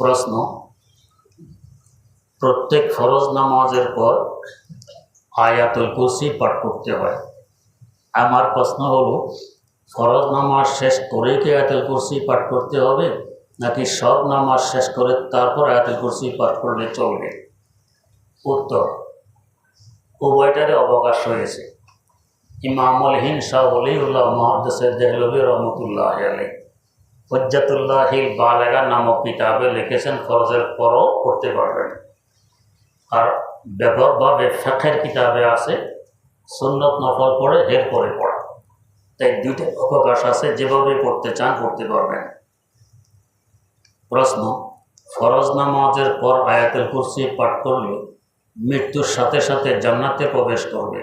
প্রশ্ন, প্রত্যেক ফরজ নামাজের পর আয়াতুল কুরসি পাঠ করতে হয়। আমার প্রশ্ন হলো, ফরজ নামাজ শেষ করে কি আয়াতুল কুরসি পাঠ করতে হবে, নাকি সব নামাজ শেষ করে তারপর আয়াতুল কুরসি পাঠ করলে চলবে? উত্তর উভয়টারে অবকাশ রয়েছে। ইমামুল হিন শাহ অলিউল্লাহ মহাদ্দেসের দেহলবী রহমতুল্লাহ আলী হজ্জাতুল্লাহিল বালেগা নামক কিতাবে লিখেছেন, ফরজের পরও করতে পারবেন। আর ব্যাপকভাবে ফেকের কিতাবে আছে, সুন্নত নফল পড়ে, হের করে পড়া। তাই দুইটা অবকাশ আছে, যেভাবে পড়তে চান পড়তে পারবেন। প্রশ্ন, ফরজ নামাজের পর আয়াতুল কুরসি পাঠ করলে মৃত্যুর সাথে সাথে জান্নাতে প্রবেশ করবে।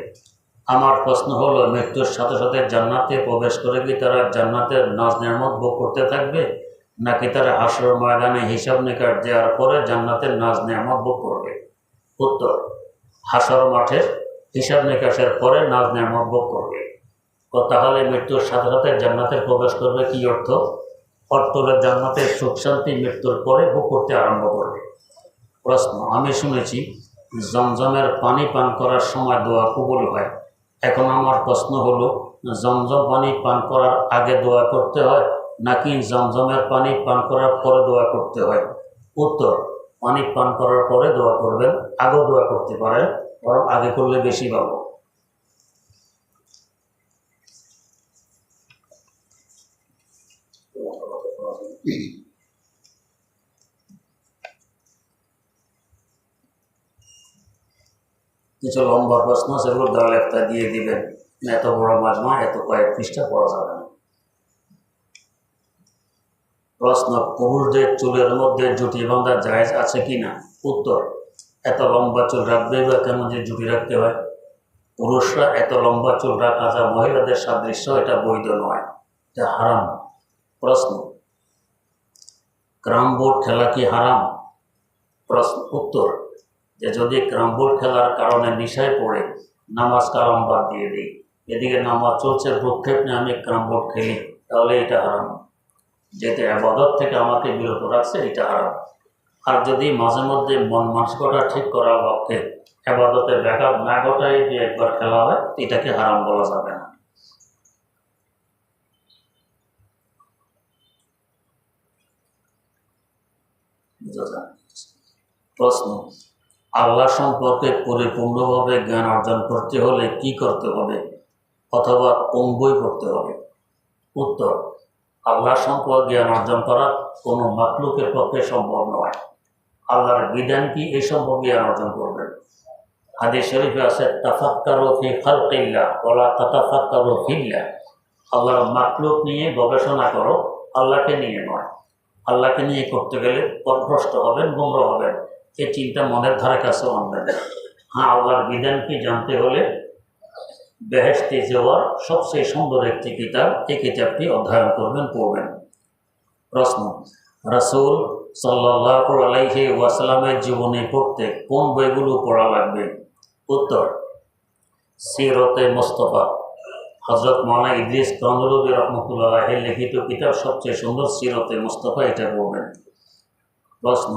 আমার প্রশ্ন হলো, মৃত্যুর সাথে সাথে জান্নাতে প্রবেশ করে কি তারা জান্নাতের নাজ নিয়ামত ভোগ করতে থাকবে? নাকি তারা হাসর ময়দানে হিসাব নিকাশ দেওয়ার পরে জান্নাতের নাজ নিয়ামত ভোগ করবে? উত্তর, হাসর মাঠের হিসাব নিকাশের পরে নাজ নিয়ামত ভোগ করবে। ও তাহলে মৃত্যুর সাথে সাথে জান্নাতে প্রবেশ করবে কি অর্থ? অর্থ জান্নাতের সুখ শান্তি মৃত্যুর পরে ভোগ করতে আরম্ভ করবে। প্রশ্ন, আমি শুনেছি, জমজমের পানি পান করার সময় দোয়া কবুল হয়। এখন আমার প্রশ্ন হলো, জমজম পানি পান করার আগে দোয়া করতে হয় নাকি জমজমের পানি পান করার পরে দোয়া করতে হয়? উত্তর, পানি পান করার পরে দোয়া করবেন, আগেও দোয়া করতে পারেন, বরং আগে করলে বেশি পাবো কিছু লম্বা প্রশ্ন সেগুলো একটা দিয়ে দিবেন। এত বড় মাজমা এত কয়েক পৃষ্ঠা পড়া যাবে না। প্রশ্ন পুরুষদের চুলের মধ্যে জুটি বাঁধা জায়েজ আছে কি না? উত্তর, এত লম্বা চুল রাখবে বা কেমন যে জুটি রাখতে হয়? পুরুষরা এত লম্বা চুল রাখা যা মহিলাদের সাদৃশ্য, এটা বৈধ নয়, এটা হারাম। প্রশ্ন, ক্রাম বোর্ড খেলা কি হারাম? প্রশ্ন, উত্তর যে যদি ক্রাম বোর্ড খেলার কারণে নিশায় পড়ে, নামাজ কালাম বাদ দিয়ে দিই। এদিকে নামাজ চলছে, ভ্রুক্ষেপ নিয়ে আমি ক্রাম বোর্ড খেলি, তাহলে এটা হারাম। যেটা আবাদত থেকে আমাকে বিরত রাখছে, এটা হারাম। আর যদি মাঝে মধ্যে মন মানসিকতা ঠিক করার লক্ষ্যে আবাদতে ব্যাঘাত না ঘটায় যে একবার খেলা হয়, এটাকে হারাম বলা যাবে না। প্রশ্ন? আল্লাহ সম্পর্কে পরিপূর্ণভাবে জ্ঞান অর্জন করতে হলে কি করতে হবে? অথবা কোন বই পড়তে হবে? উত্তর, আল্লাহ সম্পর্কে জ্ঞান অর্জন করা কোনো মাতলুকের পক্ষে সম্ভব নয়। আল্লাহর বিধান কি এই সম্পর্কে জ্ঞান অর্জন করবেন? হাদিস শরীফে আছে, তাফাক্কারো ফি খালকিল্লা ওলা তাতাফাক্কারো ফিল্লা আল্লাহর মাতলুক নিয়ে গবেষণা করো, আল্লাহকে নিয়ে নয়। আল্লাহকে নিয়ে করতে গেলে পথভ্রষ্ট হবেন, গুমরা হবেন। এই চিন্তা মনের ধারে কাছে আনবেন হ্যাঁ আল্লাহর বিধানকে জানতে হলে বেহেস্তে যাওয়ার সবচেয়ে সুন্দর একটি কিতাব, এই কিতাবটি অধ্যয়ন করবেন, পড়বেন। প্রশ্ন, রাসূল সাল্লাল্লাহু আলাইহি ওয়াসাল্লামের জীবনী পড়তে কোন বইগুলো পড়া লাগবে? উত্তর, সিরতে মোস্তফা। হজরত মানা ইদ্রিস কামরুবী রহমতুল্লাহ লিখিত কিতাব সবচেয়ে সুন্দর সিরতে মোস্তফা, এটা পড়বেন। প্রশ্ন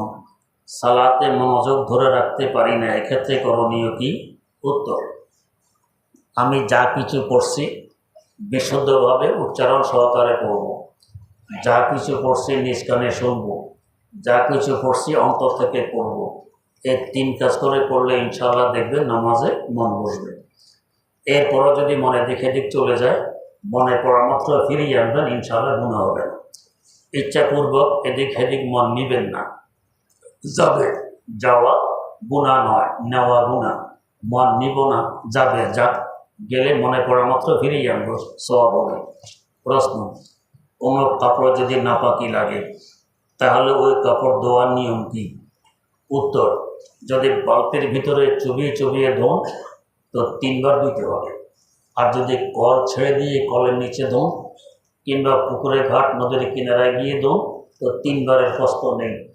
সালাতে মনোযোগ ধরে রাখতে পারি না, এক্ষেত্রে করণীয় কি? উত্তর, আমি যা কিছু পড়ছি বিশুদ্ধভাবে উচ্চারণ সহকারে পড়ব। যা কিছু পড়ছি নিজ কানে শুনব। যা কিছু পড়ছি অন্তর থেকে পড়ব। এই তিন কাজ করে পড়লে ইনশাআল্লাহ দেখবেন নামাজে মন বসবে। এরপরও যদি মনে দিকে দিক চলে যায়, মনে পড়া মাত্র ফিরিয়ে আনবেন, ইনশাআল্লাহ গুণা হবে না। ইচ্ছাপূর্বক এদিক হেদিক মন নিবেন না। যাবে যাওয়া গুণা নয়, নেওয়া গুণা। মন নিব না, যাবে যা। গেলে মনে পড়া মাত্র ফিরেই আনব সব হবে। প্রশ্ন কোনো কাপড় যদি নাপাকি লাগে, তাহলে ওই কাপড় ধোয়ার নিয়ম কি? উত্তর, যদি বালতির ভিতরে চুবিয়ে চুবিয়ে ধোন, তো তিনবার ধুতে হবে। আর যদি কল ছেড়ে দিয়ে কলের নিচে ধোন, কিংবা পুকুরে ঘাট নদীর কিনারায় গিয়ে ধোন, তো তিনবারের কষ্ট নেই।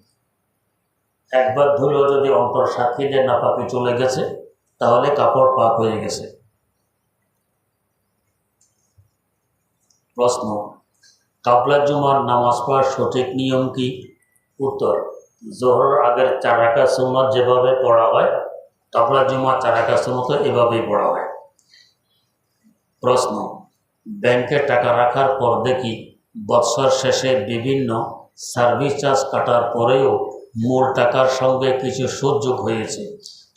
একবার ধুলেও যদি অন্তর সাক্ষী দেয় নাপাকি চলে গেছে, তাহলে কাপড় পাক হয়ে গেছে। প্রশ্ন, কাবলা জুমার নামাজ পড়ার সঠিক নিয়ম কি? উত্তর জোহর আগের চার রাখা সুন্নত যেভাবে পড়া হয় তবলা জুমা চার রাখা সুন্নত এভাবেই পড়া হয়। প্রশ্ন, ব্যাংকে টাকা রাখার পর দেখি বৎসর শেষে বিভিন্ন সার্ভিস চার্জ কাটার পরেও মূল টাকার সঙ্গে কিছু সুদ যোগ হয়েছে।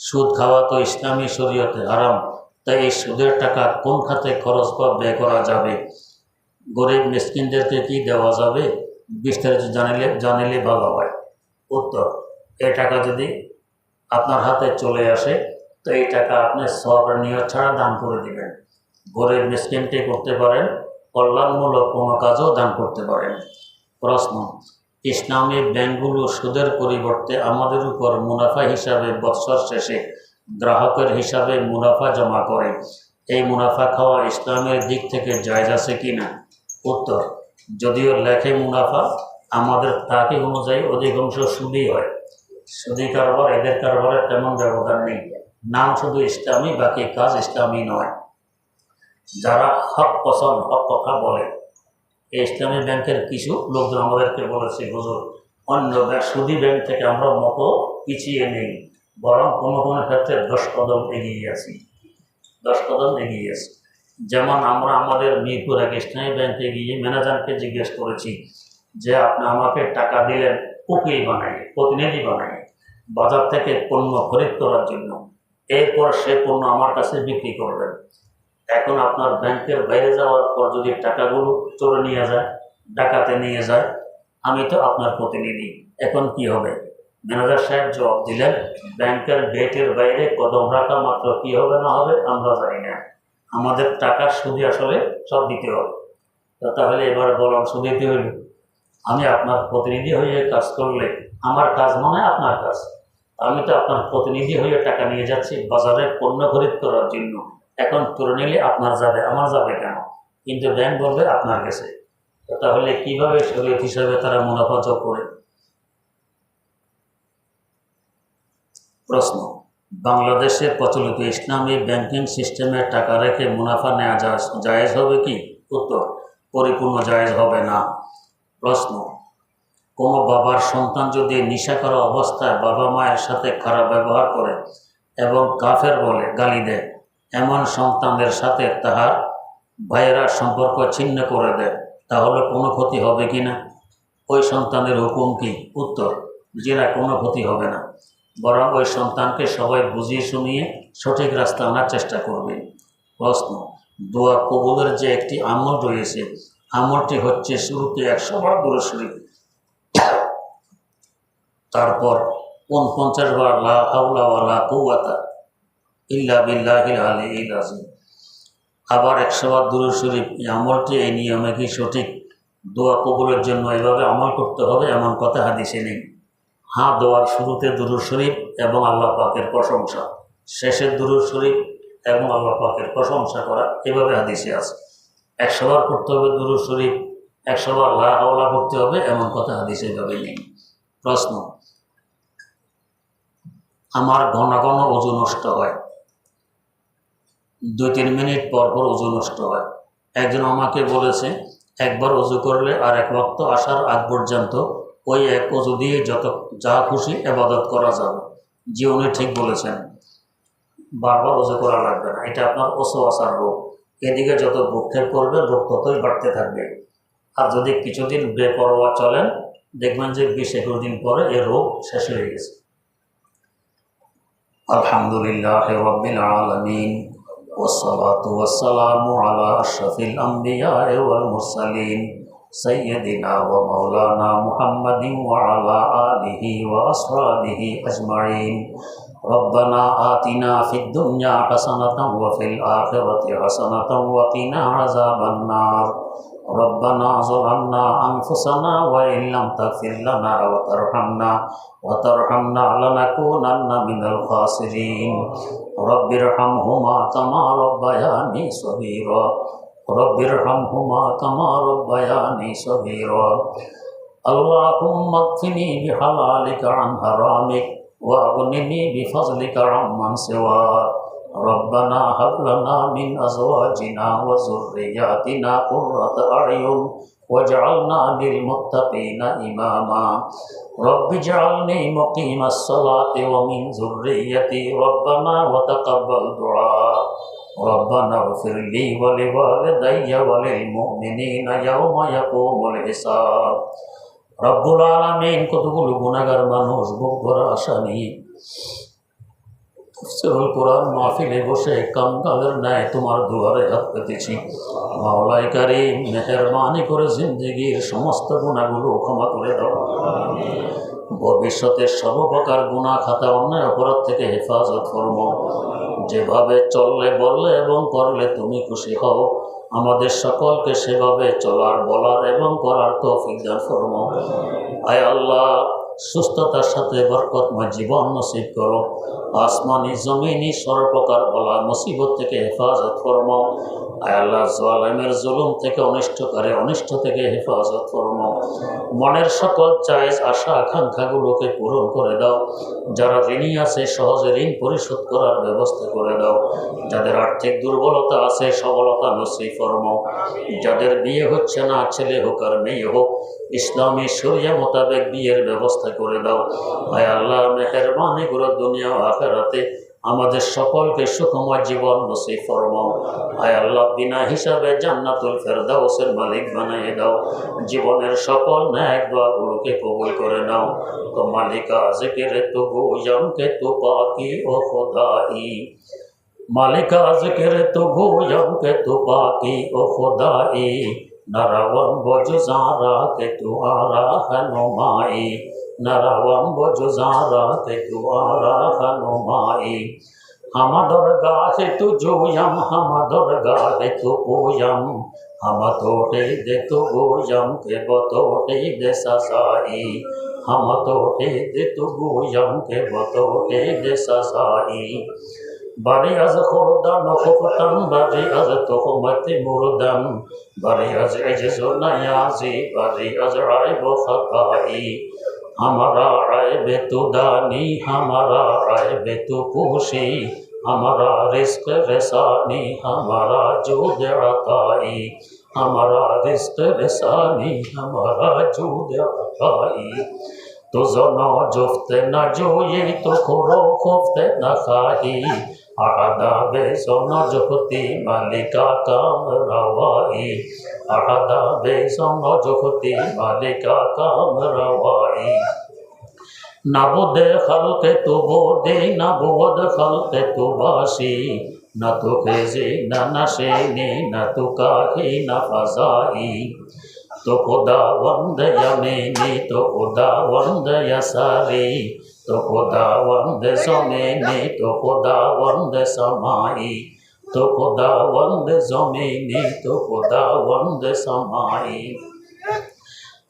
সুদ খাওয়া তো ইসলামী শরীয়তে হারাম, তাই এই সুদের টাকা কোন খাতে খরচ বা ব্যয় করা যাবে? গরিব মিসকিনদেরকে কি দেওয়া যাবে? বিস্তারিত জানিলে জানিলে ভালো হয় উত্তর, এই টাকা যদি আপনার হাতে চলে আসে, তো এই টাকা আপনি সবের নিয়ত ছাড়া দান করে দিবেন। গরিব মিসকিনকে করতে পারেন, কল্যাণমূলক কোনো কাজও দান করতে পারেন। প্রশ্ন ইসলামী ব্যাংকগুলো সুদের পরিবর্তে আমাদের উপর মুনাফা হিসাবে বৎসর শেষে গ্রাহকের হিসাবে মুনাফা জমা করে। এই মুনাফা খাওয়া ইসলামের দিক থেকে জায়জ আছে কি না? উত্তর, যদিও লেখে মুনাফা, আমাদের তাকে অনুযায়ী অধিকাংশ সুদই হয়। সুদি কারবার, এদের কারবারে তেমন ব্যবধান নেই। নাম শুধু ইসলামী বাকি কাজ ইসলামী নয়। যারা হক পছন্দ, হক কথা বলে এই ইসলামী ব্যাংকের কিছু লোকজন আমাদেরকে বলেছে হুজুর, অন্য সুদী ব্যাংক থেকে আমরা মতো পিছিয়ে নেই, বরং কোনো কোনো ক্ষেত্রে দশ কদম এগিয়ে আছি, দশ কদম এগিয়ে আছি। যেমন আমরা আমাদের মিরপুর এক ইসলামী ব্যাংকে গিয়ে ম্যানেজারকে জিজ্ঞেস করেছি যে, আপনি আমাকে টাকা দিলেন উকিল বানাই, প্রতিনিধি বানাই, বাজার থেকে পণ্য খরিদ করার জন্য। এরপর সে পণ্য আমার কাছে বিক্রি করবেন। এখন আপনার ব্যাংকের বাইরে যাওয়ার পর যদি টাকাগুলো চোরে নিয়ে যায়, ডাকাতে নিয়ে যায়, আমি তো আপনার প্রতিনিধি। এখন কি হবে? ম্যানেজার সাহেব জবাব দিলেন, ব্যাংকের গেটের বাইরে কদম রাখা মাত্র কি হবে না হবে আমরা জানি না। আমাদের টাকা সুদে আসলে সব দিতে হবে। তাহলে এবার বললাম সুদ দিতে হইল। আমি আপনার প্রতিনিধি হয়ে কাজ করলে আমার কাজ মানে আপনার কাজ। আমি তো আপনার প্রতিনিধি হয়ে টাকা নিয়ে যাচ্ছি বাজারে পণ্য খরিদ করার জন্য। এখন তুলে নিলে আপনার যাবে, আমার যাবে কেন? কিন্তু ব্যাংক বলবে আপনার কাছে তাহলে কীভাবে শরীয়ত হিসাবে তারা মুনাফা যোগ করে? প্রশ্ন। বাংলাদেশে প্রচলিত ইসলামী ব্যাংকিং সিস্টেমে টাকা রেখে মুনাফা নেওয়া যা- জায়েজ হবে কি? উত্তর, পরিপূর্ণ জায়েজ হবে না। প্রশ্ন। কোনো বাবার সন্তান যদি নিশা করা অবস্থায় বাবা মায়ের সাথে খারাপ ব্যবহার করে এবং কাফের বলে গালি দেয় এমন সন্তানদের সাথে তাহার ভাইয়েরা সম্পর্ক ছিন্ন করে দেয়, তাহলে কোনো ক্ষতি হবে কি না? ওই সন্তানের হুকুম কি? উত্তর যে না কোনো ক্ষতি হবে না। বরং ওই সন্তানকে সবাই বুঝিয়ে শুনিয়ে সঠিক রাস্তা আনার চেষ্টা করবে। প্রশ্ন, দোয়া কবুলের যে একটি আমল রয়েছে, আমলটি হচ্ছে শুরুতে একশো বার দূরে শরীফ। তারপর, উনপঞ্চাশ বার লা ওয়ালা কুওয়াতা। আবার একশো বার দুরূদ শরীফ, এই আমলটি, এই নিয়মে কি সঠিক? দোয়া কবুলের জন্য এভাবে আমল করতে হবে এমন কথা হাদিসে নেই। হা দোয়ার শুরুতে দুরূদ শরীফ এবং আল্লাহ পাকের প্রশংসা। শেষে দুরূদ শরীফ এবং আল্লাহ পাকের প্রশংসা করা এভাবে হাদিসে আছে। একশো বার করতে হবে দুরূদ শরীফ একশো বার লা হাওলা করতে হবে এমন কথা হাদিসে এভাবে নেই। প্রশ্ন, আমার ঘন ঘন ওজন নষ্ট হয়। দুই তিন মিনিট পর পর ওজু নষ্ট হয়। একজন আমাকে বলেছে, একবার অজু করলে আর এক রক্ত আসার আগ পর্যন্ত ওই এক অজু দিয়ে যত, যা খুশি এবাদত করা যাবে। জি, উনি ঠিক বলেছেন। বারবার অজু করা লাগবে না। এটা আপনার ওসো আসার রোগ। এদিকে যত ভূক্ষেপ করবে রোগ ততই বাড়তে থাকবে। আর যদি কিছুদিন বেপরোয়া চলেন, দেখবেন যে বিশ একুশ দিন পরে এ রোগ শেষ হয়ে গেছে। আলহামদুলিল্লাহ রব্বিল আলামিন। والصلاة والسلام على أشرف الأنبياء والمرسلين سيدنا ومولانا محمد وعلى آله وأصحابه أجمعين. ربنا آتنا في الدنيا حسنة وفي الآخرة حسنة وقنا عذاب النار. ربنا ظلمنا أنفسنا وإن لم تغفر لنا وترحمنا وترحمنا لنكونن من الخاسرين. رب ارحمهما كما ربياني صغيرا. رب ارحمهما كما ربياني صغيرا. اللهم اكفني بحلالك عن حرامك واغنني بفضلك عمن سواك. ربنا هب لنا من أزواجنا وذرياتنا قرة أعين واجعلنا للمتقين إماما رب اجعلني مقيم الصلاة ومن ذريتي ربنا وتقبل دعاء ربنا اغفر لي ولوالدي وللمؤمنين يوم يقوم الحساب রব্বুল আলমিন কতগুলো গুণাগার মানুষ বুক ভরা আশা নিয়ে তফসিরুল কোরআন মাহফিলে বসে কাঙ্গালের ন্যায় তোমার দুয়ারে হাত পেতেছি মাওলাই মেহরবানি করে জিন্দগির সমস্ত গুণাগুলো ক্ষমা করে দাও। ভবিষ্যতের সর্বপ্রকার গুণা খাতা অন্যায় অপরাধ থেকে হেফাজত করব। যেভাবে চললে বললে এবং করলে তুমি খুশি হও। আমাদের সকলকে সেভাবে চলার, বলার এবং করার তৌফিক দান ফরম আয় আল্লাহ সুস্থতার সাথে বরকতময় জীবন নসিব করো। আসমানি, জমিনি সর্বপ্রকার বলা মুসিবত থেকে হেফাজত আয় আল্লাহ জোয়ালেমের জুলুম থেকে অনিষ্ট করে অনিষ্ট থেকে হেফাজত ফরম মনের সকল চাইজ আশা আকাঙ্ক্ষাগুলোকে পূরণ করে দাও। যারা ঋণী আছে, সহজে ঋণ পরিশোধ করার ব্যবস্থা করে দাও। যাদের আর্থিক দুর্বলতা আছে, সবলতা নসি ফরম যাদের বিয়ে হচ্ছে না, ছেলে হোক আর মেয়ে হোক, ইসলামী শরিয়া মোতাবেক বিয়ের ব্যবস্থা করে দাও। আয় আল্লাহ মেহরবানি করে দুনিয়া আখেরাতে আমাদের সকলকে সুখময় জীবন নসিব ফরমাও। আয় আল্লাহ, বিনা হিসাবে জান্নাতুল ফেরদাউসের মালিক বানিয়ে দাও। জীবনের সকল ন্যায় দোয়াগুলোকে কবুল করে নাও। তো মালিকা জিকিরে তো গোয়ামকে তো পাকি ও খোদাই। মালিকা জিকিরে তো গোয়ামকে তো পাকি ও খোদাই। নারাওয়াম বজু জারা কে তু আরা হনুমাই نرمبو زارات گوارا ہنمائی ہم درگاہ تو جویم ہم درگاہ تو پویم. ہم توڑے دے تو گویم کے بتوڑے دے سزائی. ہم توڑے دے تو گویم کے بتوڑے دے سزائی. بری از خوردن و خفتن بری از تخمت مردن. بری از عجز و نیازی، بری از عیب و خطائی ہمارا رائے بے تو دانی، ہمارا رائے بے تو پوشی، ہمارا رزق رسانی، ہمارا جو عطائی، ہمارا رزق رسانی، ہمارا جو عطائی۔ تو زنو جفت نہ جوئی، تو خورو خفت نہ خواہی۔ আহাদা বেসন জগতি মালিকা কাম রাওয়াই আহাদা বেসন জগতি মালিকা কাম রাওয়াই নাবুদে খালকে তু বোদে নাবুদ খালকে তু বাসি না তু খেজে না নাশে নে না তু কাহি না ফাজাই। তো খোদা বন্দ ইয়ামিনি তো খোদা বন্দ ইয়াসারি تو خدا وند زمینی تو خدا وند سمائی تو خدا وند زمینی تو خدا وند سمائی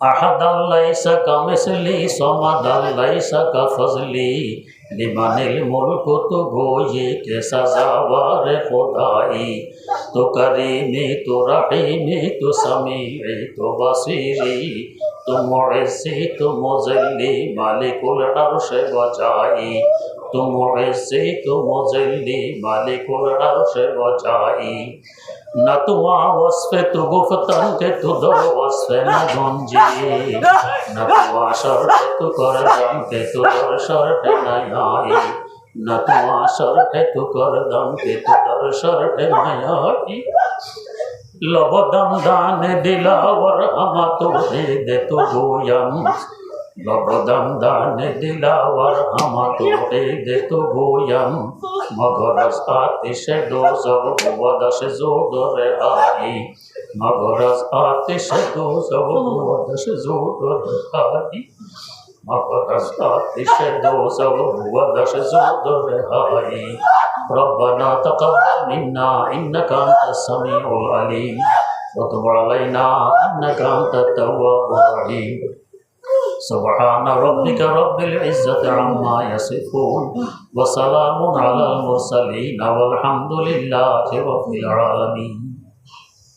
احد اللہ لیس مثلی سمد اللہ لیس فضلی لمن الملک تو گوئی کے سزاوار خدائی تو کریمی تو رحیمی تو سمیعی تو بصیری तुम ऐसे तुम जल्दी मालिकुल अर्श बचाई तुम ऐसे तुम जल्दी मालिकुल अर्श बचाई न तुआ वस्फ तु गुफ्तन के तु दो वस्फ न गुंजी न तुआ शर्ट तु कर दम के तु दर शर्ट न आई न तुआ शर्ट तु कर दम के तु दर शर्ट न आई লবদম দান দিলাওয়ার আমা তো দে তো গোয়াম। লবদম দান দিলাওয়ার আমা তো দে তো গোয়াম। মগরস আতিশে দোজব বদশ জোদরে আই মগরস আতিশে দোজব বদশ জোদরে আই ربنا تقبل منا انك انت السميع العليم وتب علينا انك انت التواب الرحيم سبحان ربك رب العزة عما يصفون وسلام على المرسلين والحمد لله رب العالمين